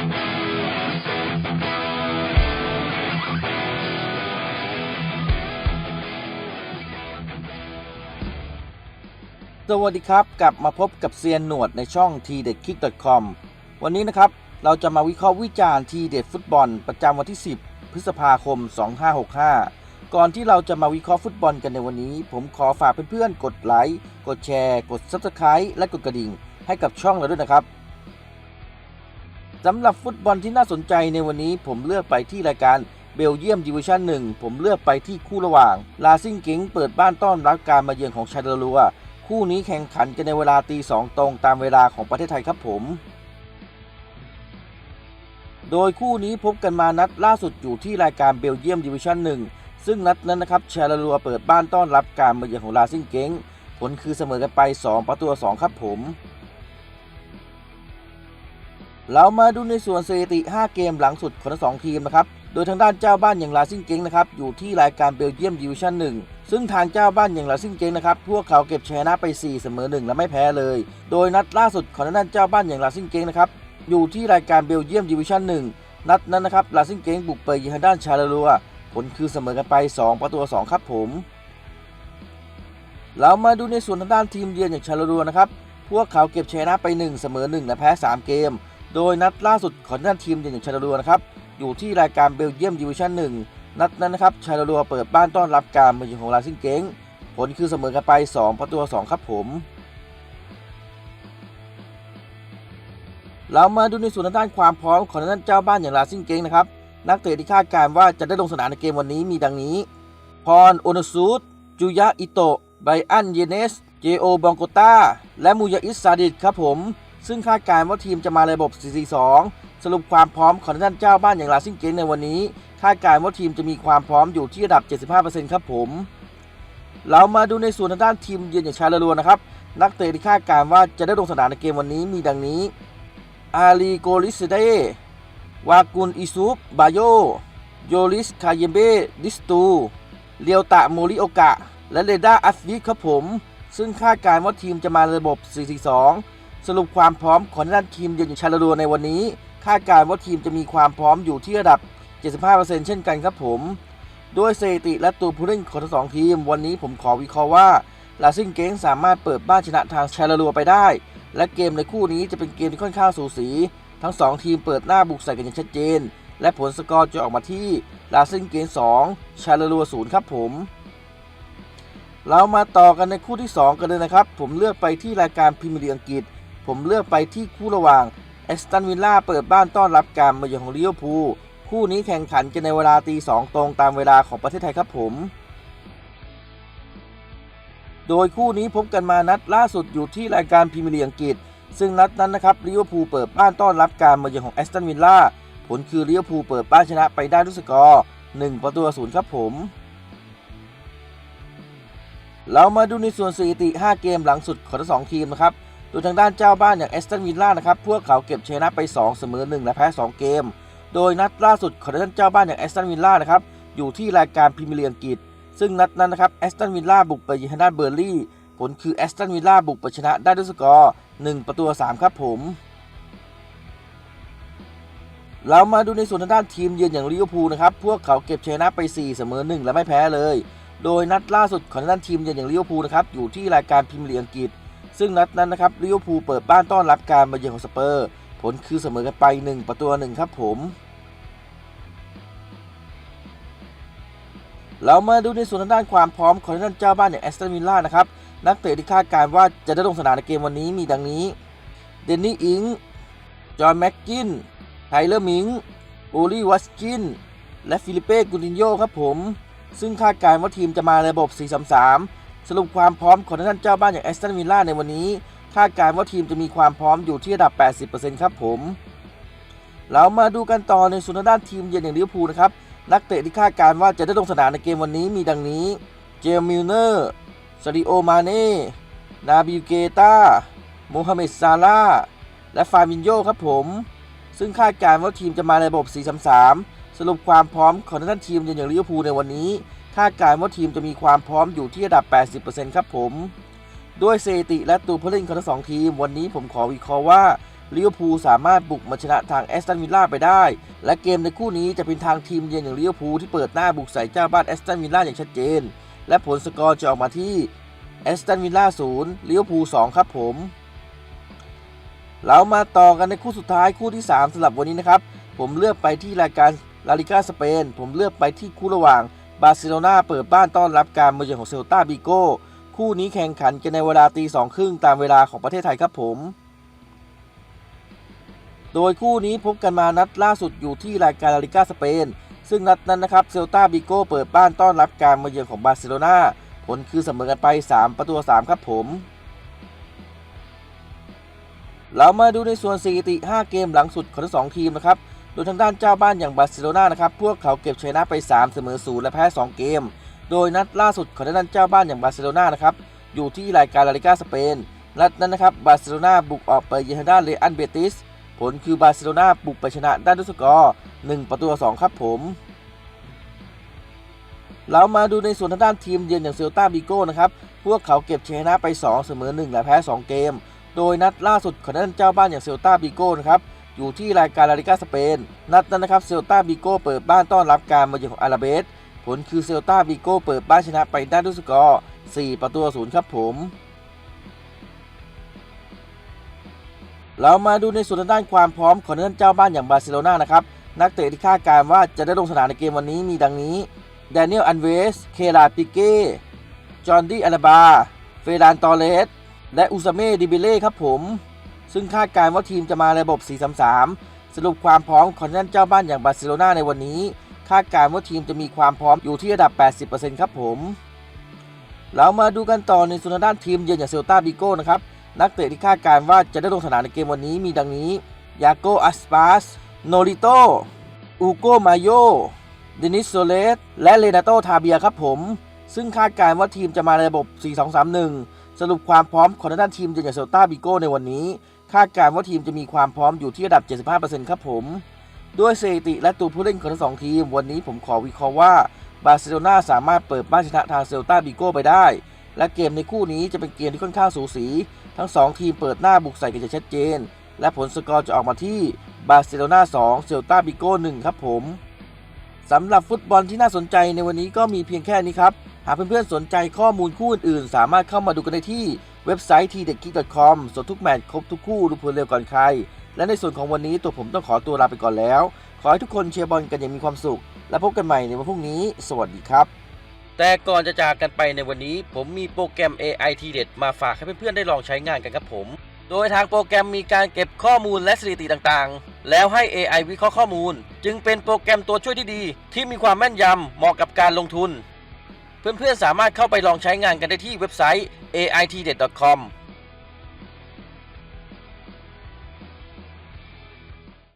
สวัสดีครับ กลับมาพบกับเซียนหนวดในช่อง t d e k i c k c o m วันนี้นะครับ เราจะมาวิเคราะห์วิจารณ์ทีเด็ดฟุตบอลประจำวันที่ 10 พฤษภาคม 2565 ก่อนที่เราจะมาวิเคราะห์ฟุตบอลกันในวันนี้ ผมขอฝากเพื่อนๆ กดไลค์ กดแชร์ กด Subscribe และกดกระดิ่ง ให้กับช่องเราด้วยนะครับ สำหรับฟุตบอลที่น่าสนใจในวันนี้ผมเลือกไปที่รายการเบลเยียมดิวิชั่น1ผมเลือกไปที่คู่ระหว่าง ลาซิงกิงเปิดบ้านต้อนรับการมาเยือนของชาเดลัว คู่นี้แข่งขันกันในเวลาตีสองตรงตามเวลาของประเทศไทยครับผม โดยคู่นี้พบกันมานัดล่าสุดอยู่ที่รายการเบลเยียมดิวิชั่น1ซึ่งนัดนั้นนะครับชาลาลัวเปิดบ้านต้อนรับการมาเยือนของลาซิงเก้งผลคือเสมอกันไป 2 ประตูต่อ2ครับผม เรามาดูในส่วนสถิติ 5 เกมหลังสุดของทั้งสองทีมนะครับ โดยทางด้านเจ้าบ้านอย่างลาซิงเก้งนะครับ อยู่ที่รายการเบลเยียมดิวิชั่น1 ซึ่งทางเจ้าบ้านอย่างลาซิงเก้งนะครับ พวกเขาเก็บชนะไป 4 เสมอ 1 และไม่แพ้เลย โดยนัดล่าสุดของทางด้านเจ้าบ้านอย่างลาซิงเก้งนะครับ อยู่ที่รายการเบลเยียมดิวิชั่น1 นัดนั้นนะครับ ลาซิงเก้งบุกไปยือนทางด้านชาลาลัว ผลคือเสมอกันไป 2 ประตูต่อ2ครับผม เรามาดูในส่วนทางด้านทีมเยือนอย่างชาลาลัวนะครับ พวกเขาเก็บชนะไป 1 เสมอ 1 และแพ้ 3 เกม โดยนัดล่าสุดของทางด้านทีมเยือนอย่างชาลาลัวนะครับอยู่ที่รายการเบลเยียมดิวิชั่น1นัดนั้นนะครับชาลาลัวเปิดบ้านต้อนรับการมาเยือนของลาซิงเก้งผลคือเสมอกันไป 2 ประตูต่อ2ครับผม เรามาดูในส่วนด้านความพร้อมของด้านเจ้าบ้านอย่างลาซิงเก้งนะครับนักเตะที่คาดการณ์ว่าจะได้ลงสนามในเกมวันนี้มีดังนี้ พรโอนซูดจูยะอิโตะไบอันเยเนส เจโอบองโกตาและมูยาอิสซาดิดครับผม ซึ่งคาดการณ์ว่าทีมจะมาระบบ 4-4-2 สรุปความพร้อมของทางด้านเจ้าบ้านอย่างลาซิงเก้งในวันนี้ คาดการณ์ว่าทีมจะมีความพร้อมอยู่ที่ระดับ 75%ครับผม เรามาดูในส่วนทางด้านทีมเยือนอย่างชาลาลัวนะครับ นักเตะที่คาดการณ์ว่าจะได้ลงสนามในเกมวันนี้มีดังนี้ อาลีโกลิสเดวากุนอิซุปบาโย โยลิสคาเยเบดิสตูเลียวตะโมริโอกะ และเรดาอัฟวิครับผม ซึ่งคาดการณ์ว่าทีมจะมาระบบ 4-4-2 สรุปความพร้อมของด้านทีมเยือนอย่างชาลาลัวในวันนี้ คาดการณ์ว่าทีมจะมีความพร้อมอยู่ที่ระดับ 75%เช่นกันครับผมด้วยสถิติและตัวผู้เล่นของทั้งสองทีม วันนี้ผมขอวิเคราะห์ว่าลาซิงเก้งสามารถเปิดบ้านชนะทางชาลาลัวไปได้ และเกมในคู่นี้จะเป็นเกมที่ค่อนข้างสูสี ทั้ง 2 ทีมเปิดหน้าบุกใส่กันอย่างชัดเจน และผลสกอร์จะออกมาที่ลาซิงเกน2ชาลาลัว0ครับผมเรามาต่อกันในคู่ที่ 2 กันเลยนะครับ ผมเลือกไปที่รายการพรีเมียร์ลีกอังกฤษ ผมเลือกไปที่คู่ระหว่างแอสตันวิลล่าเปิดบ้านต้อนรับการมาเยือนของลิเวอร์พูลคู่นี้แข่งขันกันในเวลาตีสองตรงตามเวลาของประเทศไทยครับผม โดยคู่นี้พบกันมานัดล่าสุดอยู่ที่รายการพรีเมียร์ลีกอังกฤษ ซึ่งนัดนั้นนะครับลิเวอร์พูลเปิดบ้านต้อนรับการมาเยือนของแอสตันวิลล่าผลคือลิเวอร์พูลเปิดบ้านชนะไปได้ด้วยสกอร์1ประตูต่อศูนย์ครับผม เรามาดูในส่วนสถิติ 5 เกมหลังสุดของทั้งสองทีมนะครับ ดยทางด้านเจ้าบ้านอย่างแอสตันวิลล่านะครับ พวกเขาเก็บชนะไป 2 เสมอ 1 และแพ้ 2 เกม โดยนัดล่าสุดของทางด้านเจ้าบ้านอย่างแอสตันวิลล่านะครับ อยู่ที่รายการพรีเมียร์ลีกอังกฤษ ซึ่งนัดนั้นนะครับแอสตันวิลล่าบุกไปยือนทางด้านเบอร์ลี่ ผลคือแอสตันวิลล่าบุกไปชนะได้ด้วยสกอร์ 1 ประตู3ครับผม เรามาดูในส่วนทางด้านทีมเยือนอย่างลิเวอร์พูลนะครับ พวกเขาเก็บชนะไป 4 เสมอ 1 และไม่แพ้เลย โดยนัดล่าสุดของทางด้านทีมเยือนอย่างลิเวอร์พูลนะครับ อยู่ที่รายการพรีเมียร์ลีกอังกฤษ ซึ่งนัดนั้นนะครับลิเวอร์พูลเปิดบ้านต้อนรับการมาเยือนของสเปอร์ ผลคือเสมอกันไป 1 ประตูหนึ่งครับผม เรามาดูในส่วนทางด้านความพร้อมของทางด้านเจ้าบ้านอย่างแอสตันวิลล่านะครับ นักเตะที่คาดการว่าจะได้ลงสนามในเกมวันนี้มีดังนี้ เดนนี่อิง จอห์นแม็กกิน ไทเลอร์มิงโอลีวัสกิน และฟิลิเป้กูตินโยครับผม ซึ่งคาดการว่าทีมจะมาในระบบ 4-3-3 สรุปความพร้อมของทางด้านเจ้าบ้านอย่างแอสตันวิลล่าในวันนี้คาดการณ์ว่าทีมจะมีความพร้อมอยู่ที่ระดับ 80%ครับผม เรามาดูกันต่อในส่วนด้านทีมเยือนอย่างลิเวอร์พูลนะครับ นักเตะที่คาดการณ์ว่าจะได้ลงสนามในเกมวันนี้มีดังนี้ เจมมิลเนอร์ซาดิโอ มาเน่ นาบิเกตาโมฮัมเหม็ด ซาลาและฟาบินโยครับผม ซึ่งคาดการณ์ว่าทีมจะมาในระบบ 4-3-3 สรุปความพร้อมของทางด้านทีมเยือนอย่างลิเวอร์พูลในวันนี้ คาดการณ์ว่าทีมจะมีความพร้อมอยู่ที่ระดับ 80%ครับผม ด้วยสถิติและตัวผู้เล่นของทั้งสองทีม วันนี้ผมขอวิเคราะห์ว่าลิเวอร์พูลสามารถบุกมาชนะทางแอสตันวิลล่าไปได้ และเกมในคู่นี้จะเป็นทางทีมเยือนอย่างลิเวอร์พูลที่เปิดหน้าบุกใส่เจ้าบ้านแอสตันวิลล่าอย่างชัดเจน และผลสกอร์จะออกมาที่แอสตันวิลล่า0ลิเวอร์พูล2ครับผมเรามาต่อกันในคู่สุดท้ายคู่ที่ 3สำหรับวันนี้นะครับ ผมเลือกไปที่รายการลาลิก้าสเปน ผมเลือกไปที่คู่ระหว่าง บาร์เซโลนาเปิดบ้านต้อนรับการมาเยือนของเซลตาบิโก้ คู่นี้แข่งขันกันในเวลาตีสองครึ่งตามเวลาของประเทศไทยครับผม โดยคู่นี้พบกันมานัดล่าสุดอยู่ที่รายการลาลิกาสเปน ซึ่งนัดนั้นนะครับเซลตาบิโก้เปิดบ้านต้อนรับการมาเยือนของบาร์เซโลนาผลคือเสมอกันไป 3 ประตู3ครับผม เรามาดูในส่วนสถิติ 5 เกมหลังสุดของทั้งสองทีมนะครับ โดยทางด้านเจ้าบ้านอย่างบาร์เซโลนานะครับพวกเขาเก็บชนะไป 3 เสมอ0และแพ้ 2 เกม โดยนัดล่าสุดของทางด้านเจ้าบ้านอย่างบาร์เซโลนานะครับอยู่ที่รายการลาลิกาสเปนนัดนั้นนะครับบาร์เซโลนาบุกออกไปเยือนทางด้านเรอันเบติสผลคือบาร์เซโลนาบุกไปชนะด้านด้วยสกอร์ 1 ประตูต่อ2ครับผม เรามาดูในส่วนทางด้านทีมเยือนอย่างเซลตาบิโก้นะครับพวกเขาเก็บชัยชนะไป 2 เสมอ1และแพ้ 2 เกม โดยนัดล่าสุดของด้านเจ้าบ้านอย่างเซลตาบิโก้นะครับ อยู่ที่รายการลาลิกาสเปน นัดนั้นนะครับเซลตาบิโก้เปิดบ้านต้อนรับการมาเยือนของอาราเบส ผลคือเซลตาบิโก้เปิดบ้านชนะไปได้ด้วยสกอร์ 4 ประตูต่อ0ครับผม เรามาดูในส่วนด้านความพร้อมของด้านเจ้าบ้านอย่างบาร์เซโลนานะครับ นักเตะที่คาดการณ์ว่าจะได้ลงสนามในเกมวันนี้มีดังนี้แดเนียลอันเวส เคลาปิเก้ จอห์นดี้อาราบา เฟรานตอเรสและอุซาเม่ดิเบเล่ครับผม ซึ่งคาดการณ์ว่าทีมจะมาระบบ 4-3-3 สรุปความพร้อมของด้านเจ้าบ้านอย่างบาร์เซโลนาในวันนี้ คาดการณ์ว่าทีมจะมีความพร้อมอยู่ที่ระดับ 80%ครับผม เรามาดูกันต่อในส่วนด้านทีมเยือนอย่างเซลตาบิโก้นะครับ นักเตะที่คาดการณ์ว่าจะได้ลงสนามในเกมวันนี้มีดังนี้ ยาโกอัสปาส โนริโต อูโกมาโยเดนิสโซเลส และเลนาโตทาเบียครับผม ซึ่งคาดการณ์ว่าทีมจะมาในระบบ 4-2-3-1 สรุปความพร้อมของทางด้านทีมเยือนอย่างเซลตาบิโก้ในวันนี้ คาดการณ์ว่าทีมจะมีความพร้อมอยู่ที่ระดับ 75%ครับผม ด้วยสถิติและตัวผู้เล่นของทั้งสองทีม วันนี้ผมขอวิเคราะห์ว่าบาร์เซโลนาสามารถเปิดบ้านชนะทางเซลตาบิโก้ไปได้ และเกมในคู่นี้จะเป็นเกมที่ค่อนข้างสูสี ทั้ง 2 ทีมเปิดหน้าบุกใส่กันอย่างชัดเจน และผลสกอร์จะออกมาที่บาร์เซโลนา2เซลตาบิโก้1ครับผมสำหรับฟุตบอลที่น่าสนใจในวันนี้ก็มีเพียงแค่นี้ครับ หากเพื่อนๆสนใจข้อมูลคู่อื่นๆ สามารถเข้ามาดูกันได้ที่ เว็บไซต์ t d e k i c c o m สดทุกแมตช์ครบทุกคู่ดูผลเร็วก่อนใคร และในส่วนของวันนี้ตัวผมต้องขอตัวลาไปก่อนแล้ว ขอให้ทุกคนเชียร์บอลกันอย่างมีความสุข และพบกันใหม่ในวันพรุ่งนี้ สวัสดีครับ แต่ก่อนจะจากกันไปในวันนี้ ผมมีโปรแกรม AI ทีเด็ดมาฝากให้เพื่อนๆได้ลองใช้งานกันครับผม โดยทางโปรแกรมมีการเก็บข้อมูลและสถิติต่างๆ แล้วให้ AI วิเคราะห์ข้อมูล จึงเป็นโปรแกรมตัวช่วยที่ดี ที่มีความแม่นยำเหมาะกับการลงทุน เพื่อนๆสามารถเข้าไปลองใช้งานกันได้ที่เว็บไซต์ aitdet.com